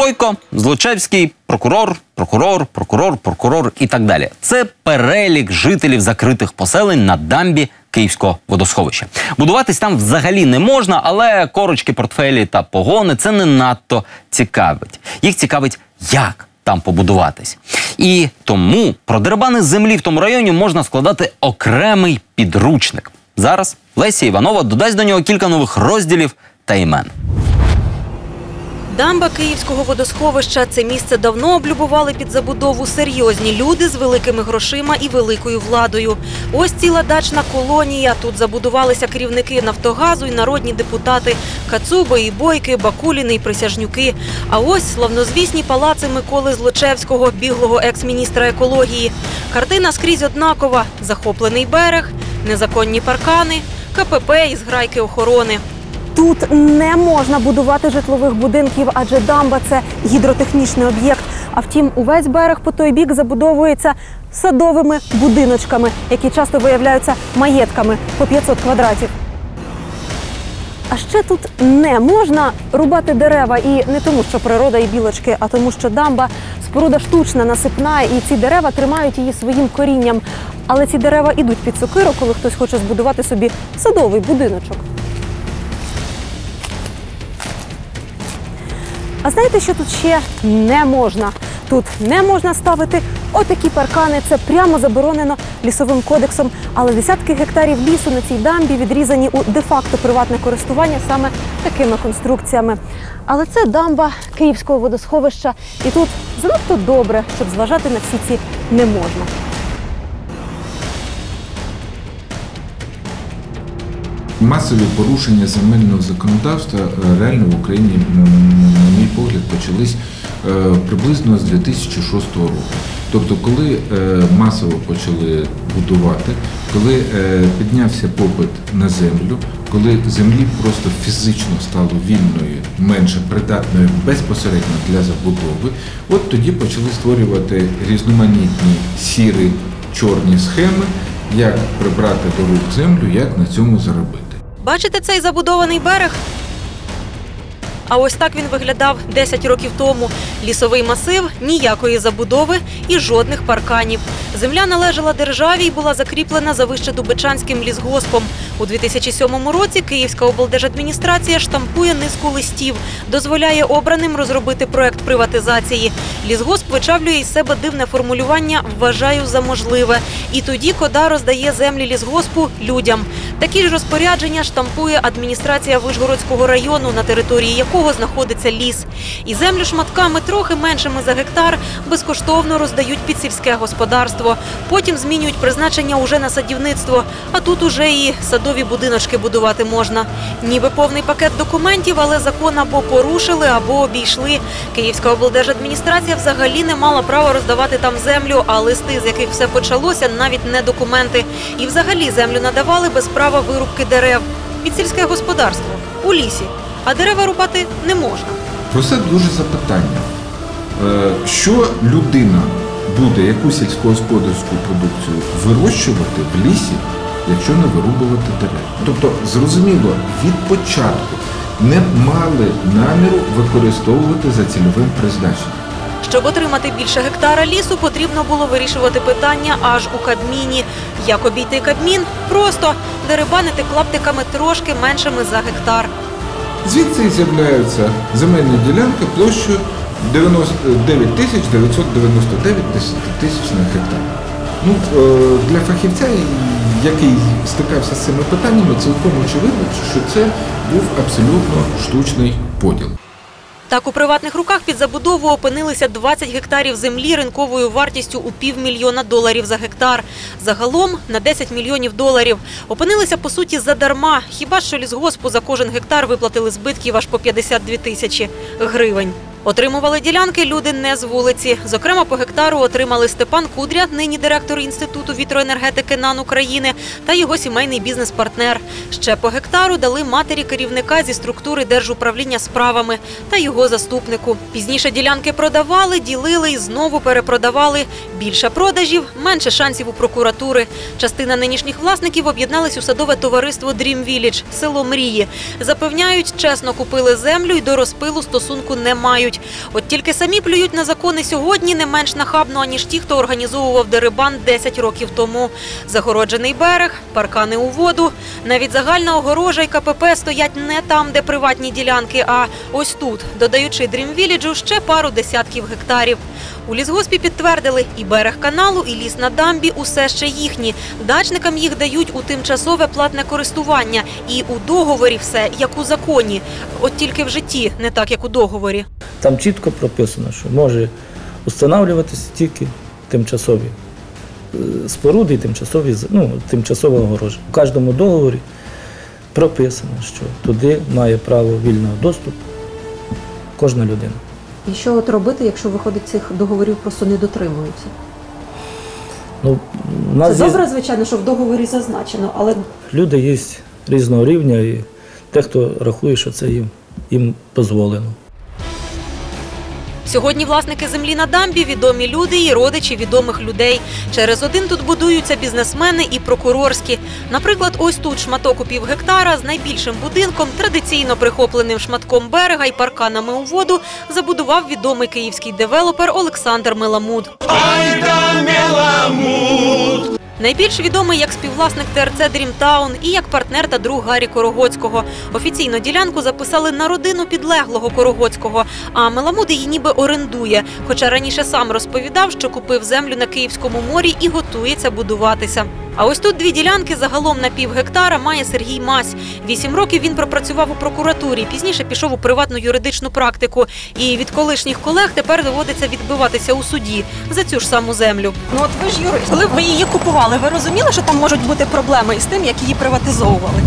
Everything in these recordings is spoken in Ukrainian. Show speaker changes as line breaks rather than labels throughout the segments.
Бойко, Злочевський, прокурор, прокурор, прокурор, прокурор і так далі. Це перелік жителів закритих поселень на дамбі Київського водосховища. Будуватись там взагалі не можна, але корочки, портфелі та погони це не надто цікавить. Їх цікавить, як там побудуватись. І тому про дерибани землі в тому районі можна складати окремий підручник. Зараз Леся Іванова додасть до нього кілька нових розділів та імен.
Дамба Київського водосховища це місце давно облюбували під забудову серйозні люди з великими грошима і великою владою. Ось ціла дачна колонія. Тут забудувалися керівники Нафтогазу і народні депутати Кацуби і Бойки, Бакуліни і Присяжнюки. А ось славнозвісні палаци Миколи Злочевського, біглого екс-міністра екології. Картина скрізь однакова: захоплений берег, незаконні паркани, КПП і зграйки охорони.
Тут не можна будувати житлових будинків, адже дамба це гідротехнічний об'єкт. А втім, увесь берег по той бік забудовується садовими будиночками, які часто виявляються маєтками по 500 квадратів. А ще тут не можна рубати дерева, і не тому, що природа і білочки, а тому, що дамба споруда штучна, насипна, і ці дерева тримають її своїм корінням. Але ці дерева ідуть під сокиру, коли хтось хоче збудувати собі садовий будиночок. А знаєте, що тут ще не можна? Тут не можна ставити отакі паркани. Це прямо заборонено лісовим кодексом. Але десятки гектарів лісу на цій дамбі відрізані у де-факто приватне користування саме такими конструкціями. Але це дамба Київського водосховища, і тут занадто добре, щоб зважати на всі ці не можна.
Масові порушення земельного законодавства е, реально в Україні, на мій погляд, почались е, приблизно з 2006 року. Тобто, коли е, масово почали будувати, коли піднявся попит на землю, коли землі просто фізично стало вільною, менше придатною безпосередньо для забудови, от тоді почали створювати різноманітні сірі чорні схеми, як прибрати до рук землю, як на цьому заробити.
Бачите цей забудований берег? А ось так він виглядав 10 років тому. Лісовий масив, ніякої забудови і жодних парканів. Земля належала державі і була закріплена за Вищедубичанським лісгоспом. У 2007 році Київська облдержадміністрація штампує низку листів, дозволяє обраним розробити проект приватизації. Лісгосп вичавлює із себе дивне формулювання Вважаю за можливе. І тоді кода роздає землі лісгоспу людям. Такі ж розпорядження штампує адміністрація Вишгородського району, на території якого знаходиться ліс. І землю шматками трохи меншими за гектар безкоштовно роздають під сільське господарство. Потім змінюють призначення уже на садівництво. А тут уже і садові будиночки будувати можна. Ніби повний пакет документів, але закон або порушили, або обійшли. Київська облдержадміністрація взагалі не мала права роздавати там землю, а листи, з яких все почалося, навіть не документи. І взагалі землю надавали без права вирубки дерев під сільське господарство у лісі. А дерева рубати не можна.
Про це дуже запитання. Е, Що людина буде яку сільськогосподарську продукцію вирощувати в лісі, якщо не вирубувати дерева? Тобто, зрозуміло, від початку не мали наміру використовувати за цільовим призначенням.
Щоб отримати більше гектара лісу, потрібно було вирішувати питання аж у Кабміні. Як обійти Кабмін? Просто дерибанити клаптиками трошки меншими за гектар.
Звідси з'являються земельні ділянки площею 99 тисяч 999 тисячних гектар. Ну, е, для фахівця, який стикався з цими питаннями, цілком очевидно, що це був абсолютно штучний поділ.
Так, у приватних руках під забудову опинилися 20 гектарів землі ринковою вартістю у півмільйона доларів за гектар. Загалом на 10 мільйонів доларів. Опинилися по суті задарма. Хіба що лісгоспу за кожен гектар виплатили збитків аж по 52 тисячі гривень. Отримували ділянки люди не з вулиці. Зокрема, по гектару отримали Степан Кудря, нині директор інституту вітроенергетики НАН України, та його сімейний бізнес-партнер. Ще по гектару дали матері керівника зі структури держуправління справами та його заступнику. Пізніше ділянки продавали, ділили і знову перепродавали. Більше продажів, менше шансів у прокуратури. Частина нинішніх власників об'єднались у садове товариство Dream Village, село Мрії. Запевняють, чесно купили землю і до розпилу стосунку не мають. Розуміють. От тільки самі плюють на закони сьогодні не менш нахабно, аніж ті, хто організовував дерибан 10 років тому. Загороджений берег, паркани у воду. Навіть загальна огорожа і КПП стоять не там, де приватні ділянки, а ось тут, додаючи Дрімвіліджу ще пару десятків гектарів. У лісгоспі підтвердили, і берег каналу, і ліс на дамбі усе ще їхні. Дачникам їх дають у тимчасове платне користування. І у договорі все як у законі. От тільки в житті не так, як у договорі.
Там чітко прописано, що може встановлюватися тільки тимчасові е, споруди і тимчасові, ну, тимчасова огорожа. У кожному договорі прописано, що туди має право вільного доступу кожна людина.
І що от робити, якщо виходить цих договорів просто не дотримуються?
Ну, у
Це
є,
добре, звичайно, що в договорі зазначено, але
люди є різного рівня, і дехто рахує, що це їм, їм дозволено.
Сьогодні власники землі на дамбі відомі люди і родичі відомих людей. Через один тут будуються бізнесмени і прокурорські. Наприклад, ось тут шматок у пів гектара з найбільшим будинком, традиційно прихопленим шматком берега і парканами у воду, забудував відомий київський девелопер Олександр Меламуд. Найбільш відомий як співвласник ТРЦ Дрімтаун і як партнер та друг Гаррі Корогоцького. Офіційно ділянку записали на родину підлеглого Корогоцького, а Меламуд її ніби орендує. Хоча раніше сам розповідав, що купив землю на Київському морі і готується будуватися. А ось тут дві ділянки загалом на пів гектара має Сергій Мась. Вісім років він пропрацював у прокуратурі. Пізніше пішов у приватну юридичну практику. І від колишніх колег тепер доводиться відбиватися у суді за цю ж саму землю.
ну от ви ж юрист, коли ви її купували, ви розуміли, що там можуть бути проблеми із тим, як її приватизовували?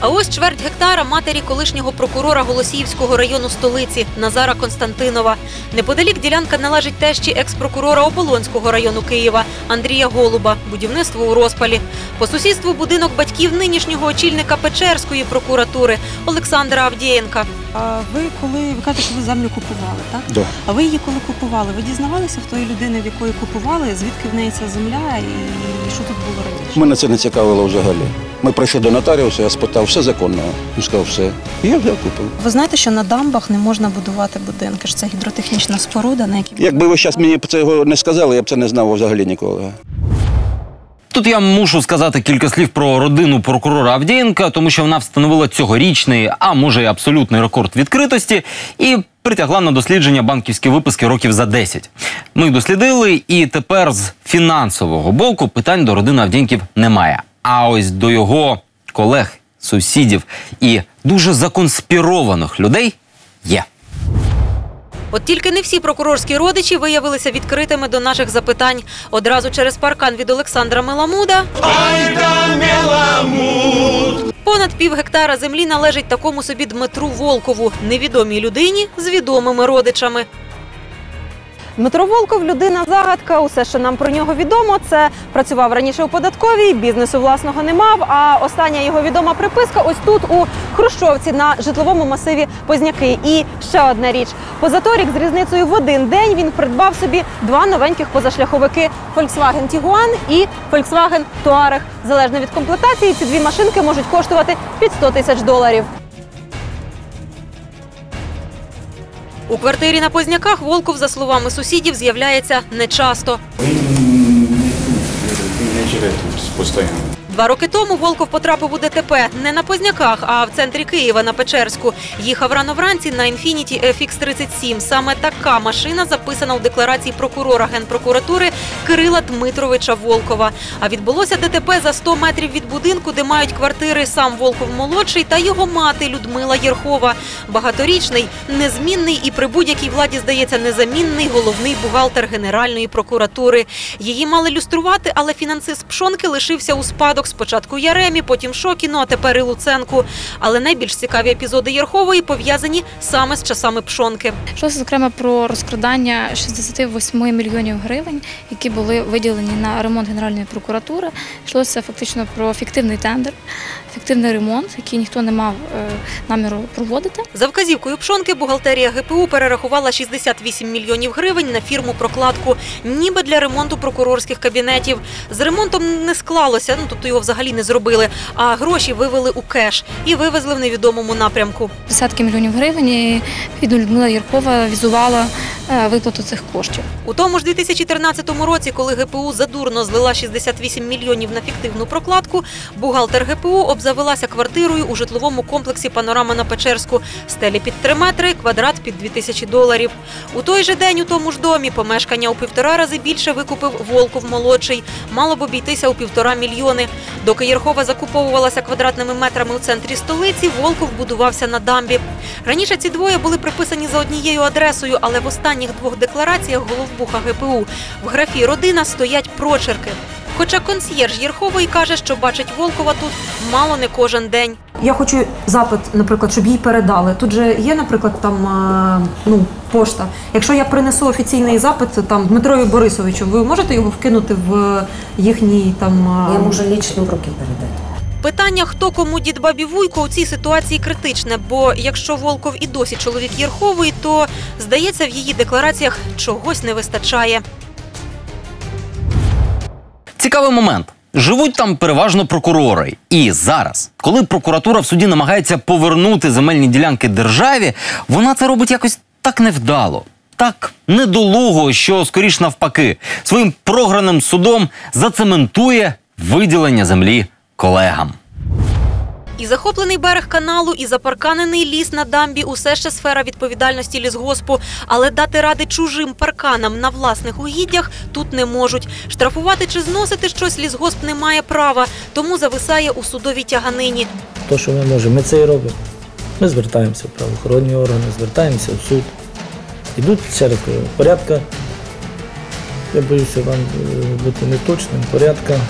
А ось чверть гектара матері колишнього прокурора Голосіївського району столиці Назара Константинова. Неподалік ділянка належить тещі екс-прокурора Оболонського району Києва Андрія Голуба. Будівництво у розпалі. По сусідству будинок батьків нинішнього очільника Печерської прокуратури Олександра Авдієнка.
А ви коли ви кажете, що ви землю купували, так?
Да.
А ви її коли купували? Ви дізнавалися в тої людини, в якої купували, звідки в неї ця земля і що тут було раніше?
Мене це не цікавило взагалі. Ми прийшли до нотаріуса, я спитав, все законно. Він сказав, все. І я взяв купив.
Ви знаєте, що на дамбах не можна будувати будинки, що це гідротехнічна споруда, на якій
Якби ви зараз мені цього не сказали, я б це не знав взагалі ніколи.
Тут я мушу сказати кілька слів про родину прокурора Авдієнка, тому що вона встановила цьогорічний, а може й абсолютний рекорд відкритості і притягла на дослідження банківські виписки років за 10. Ми дослідили, і тепер з фінансового боку питань до родини Авдієнків немає. А ось до його колег, сусідів і дуже законспірованих людей є.
От тільки не всі прокурорські родичі виявилися відкритими до наших запитань. Одразу через паркан від Олександра Меламуда. Понад пів гектара землі належить такому собі Дмитру Волкову, невідомій людині з відомими родичами.
Дмитро Волков людина загадка. Усе, що нам про нього відомо, це працював раніше у податковій, бізнесу власного не мав. А остання його відома приписка ось тут у Хрущовці на житловому масиві Позняки. І ще одна річ: позаторік з різницею в один день він придбав собі два новеньких позашляховики Volkswagen Tiguan і Volkswagen Touareg. Залежно від комплектації, ці дві машинки можуть коштувати під 100 тисяч доларів.
У квартирі на Позняках Волков, за словами сусідів, з'являється нечасто.
не живе тут постійно.
Два роки тому Волков потрапив у ДТП не на Позняках, а в центрі Києва на Печерську. Їхав рано вранці на Infiniti FX37. Саме така машина записана у декларації прокурора Генпрокуратури Кирила Дмитровича Волкова. А відбулося ДТП за 100 метрів від будинку, де мають квартири сам Волков молодший та його мати Людмила Єрхова. Багаторічний, незмінний і при будь-якій владі здається незамінний головний бухгалтер Генеральної прокуратури. Її мали люструвати, але фінансист Пшонки лишився у спадок спочатку Яремі, потім Шокіну, а тепер і Луценку. Але найбільш цікаві епізоди Єрхової пов'язані саме з часами Пшонки.
Йшлося зокрема про розкрадання 68 мільйонів гривень, які були виділені на ремонт Генеральної прокуратури. Йшлося фактично про фіктивний тендер, фіктивний ремонт, який ніхто не мав е, наміру проводити.
За вказівкою Пшонки бухгалтерія ГПУ перерахувала 68 мільйонів гривень на фірму прокладку, ніби для ремонту прокурорських кабінетів. З ремонтом не склалося, ну тобто його взагалі не зробили, а гроші вивели у кеш і вивезли в невідомому напрямку.
Десятки мільйонів гривень і Людмила Єркова візувала е, виплату цих коштів.
У тому ж 2013 році, коли ГПУ задурно злила 68 мільйонів на фіктивну прокладку, бухгалтер ГПУ обзавелася квартирою у житловому комплексі Панорама на Печерську. Стелі під 3 метри, квадрат під 2000 доларів. У той же день у тому ж домі помешкання у півтора рази більше викупив Волков молодший. Мало б обійтися у півтора мільйони. Доки Єрхова закуповувалася квадратними метрами у центрі столиці, Волков будувався на дамбі. Раніше ці двоє були приписані за однією адресою, але в останніх двох деклараціях головбуха ГПУ в графі родина стоять прочерки. Хоча консьєрж Єрхової каже, що бачить Волкова тут мало не кожен день.
Я хочу запит, наприклад, щоб їй передали. Тут же є, наприклад, там е, ну, пошта. Якщо я принесу офіційний запит там Дмитрові Борисовичу, ви можете його вкинути в їхній там. е,
Я можу лично в руки передати.
Питання, хто кому дід бабі Вуйко у цій ситуації критичне, бо якщо Волков і досі чоловік Єрхової, то здається, в її деклараціях чогось не вистачає.
Цікавий момент. Живуть там переважно прокурори. І зараз, коли прокуратура в суді намагається повернути земельні ділянки державі, вона це робить якось так невдало, так недолуго, що скоріш навпаки, своїм програним судом зацементує виділення землі колегам.
І захоплений берег каналу, і запарканений ліс на дамбі усе ще сфера відповідальності лісгоспу. Але дати ради чужим парканам на власних угіддях тут не можуть. Штрафувати чи зносити щось лісгосп не має права, тому зависає у судовій тяганині.
То, що ми можемо, ми це і робимо. Ми звертаємося в правоохоронні органи, звертаємося в суд. Йдуть ще раз порядка, я боюся вам е, бути неточним, порядка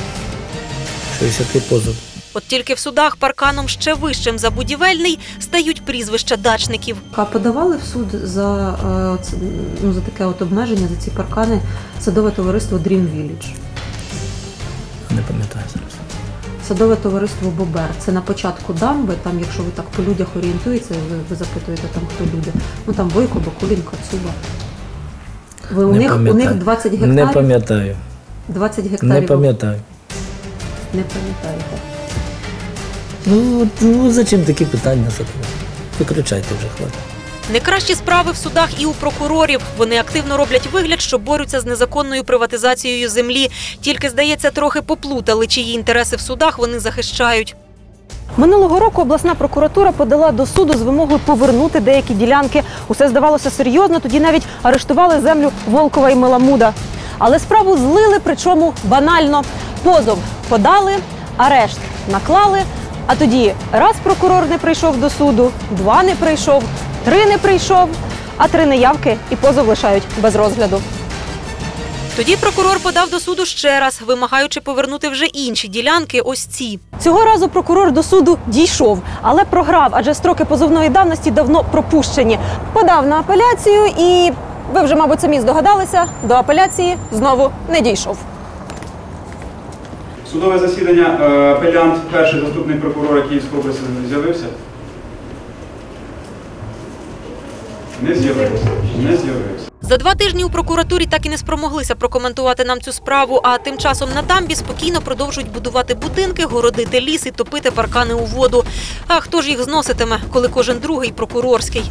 60 позовів.
От тільки в судах парканом ще вищим за будівельний стають прізвища дачників.
А подавали в суд за, е, ну, за таке от обмеження, за ці паркани садове товариство Dream Village.
Не пам'ятаю зараз.
Садове товариство Бобер. Це на початку дамби. Там, якщо ви так по людях орієнтуєтеся, ви, ви запитуєте там, хто люди. Ну там Бойко, Бакулін, Кацуба. Ви у
Не
них у
пам'ятаю.
них 20
Не пам'ятаю.
20 гектарів.
Не пам'ятаю.
Не пам'ятаєте.
Ну, ну зачем такі питання задавати? Виключайте вже хватить.
Не кращі справи в судах і у прокурорів. Вони активно роблять вигляд, що борються з незаконною приватизацією землі. Тільки здається, трохи поплутали, чиї інтереси в судах вони захищають.
Минулого року обласна прокуратура подала до суду з вимогою повернути деякі ділянки. Усе здавалося серйозно. Тоді навіть арештували землю Волкова і Меламуда. Але справу злили, причому банально. Позов подали, арешт наклали. А тоді раз прокурор не прийшов до суду, два не прийшов, три не прийшов, а три неявки і позов лишають без розгляду.
Тоді прокурор подав до суду ще раз, вимагаючи повернути вже інші ділянки. Ось ці.
Цього разу прокурор до суду дійшов, але програв, адже строки позовної давності давно пропущені. Подав на апеляцію і ви вже, мабуть, самі здогадалися, до апеляції знову не дійшов.
Судове засідання е, апелянт, перший заступник прокурора Київської області з'явився? Не з'явився. Не з'явився.
За два тижні у прокуратурі так і не спромоглися прокоментувати нам цю справу. А тим часом на дамбі спокійно продовжують будувати будинки, городити ліс і топити паркани у воду. А хто ж їх зноситиме, коли кожен другий прокурорський?